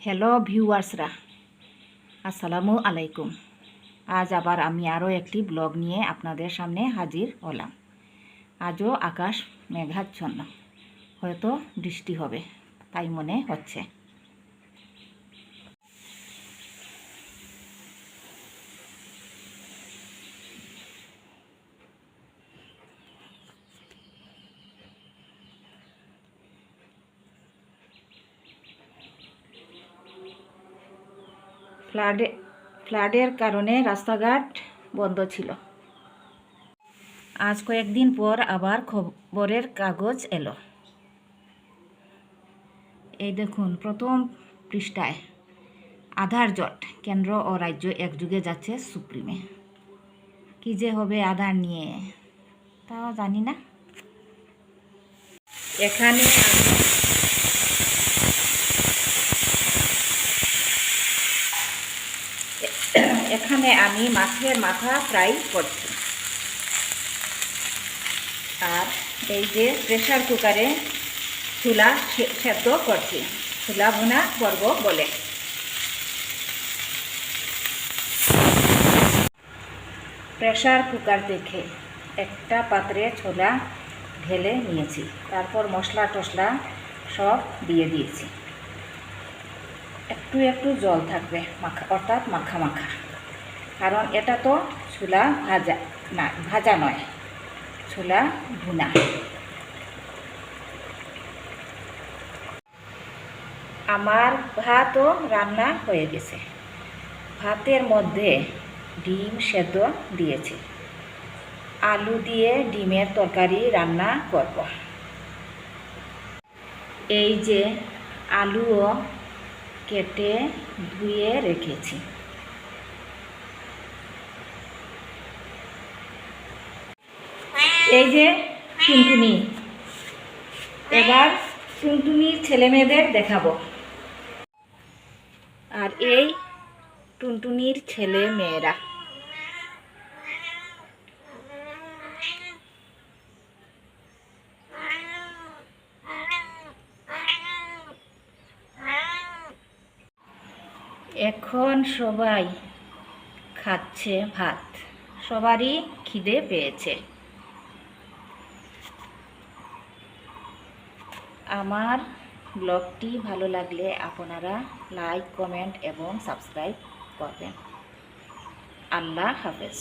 Hello ভিউয়ার্সরা আসসালামু আলাইকুম। আজ আবার আমি আরও একটি ব্লগ নিয়ে আপনাদের সামনে হাজির হলাম। আজও আকাশ মেঘাচ্ছন্ন। হয়তো বৃষ্টি হবে, তাই মনে হচ্ছে। ফ্লাডে, ফ্লাডের কারণে রাস্তাঘাট বন্ধ ছিল। আজ কয়েকদিন পর আবার খবরের কাগজ এলো। এই দেখুন, প্রথম পৃষ্ঠায়, আধার জট, কেন্দ্র ও রাজ্য একযুগে যাচ্ছে সুপ্রিমে। কি যে হবে আধার নিয়ে, তাও জানি না। এখানে আমি এখানে আমি মাছের মাথা ফ্রাই করছি। আর এই যে প্রেশার কুকারে চুলা সেদ্ধ করছি। চুলা ভুনা করব বলে। প্রেশার কুকার দেখে একটা পাত্রে ছোলা ঢেলে নিয়েছি। তারপর মশলা টশলা সব দিয়ে দিয়েছি। একটু একটু জল থাকবে মাখা, অর্থাৎ মাখা মাখা কারণ এটা তো ছোলা ভাজা না, ভাজা নয় ছোলা ভুনা। আমার ভাতও রান্না হয়ে গেছে। ভাতের মধ্যে ডিম সেদ্ধ দিয়েছি। আলু দিয়ে ডিমের তরকারি রান্না করব। এই যে আলুও কেটে ধুয়ে রেখেছি। এই যে টুনটুনি। এবার টুনটুনির ছেলে মেয়েদের দেখাবো। আর এই টুনটুনির ছেলে মেয়েরা এখন সবাই খাচ্ছে ভাত। সবারই খিদে পেয়েছে। আমার ব্লগটি ভালো লাগলে আপনারা লাইক কমেন্ট এবং সাবস্ক্রাইব করবেন। আল্লাহ হাফেজ।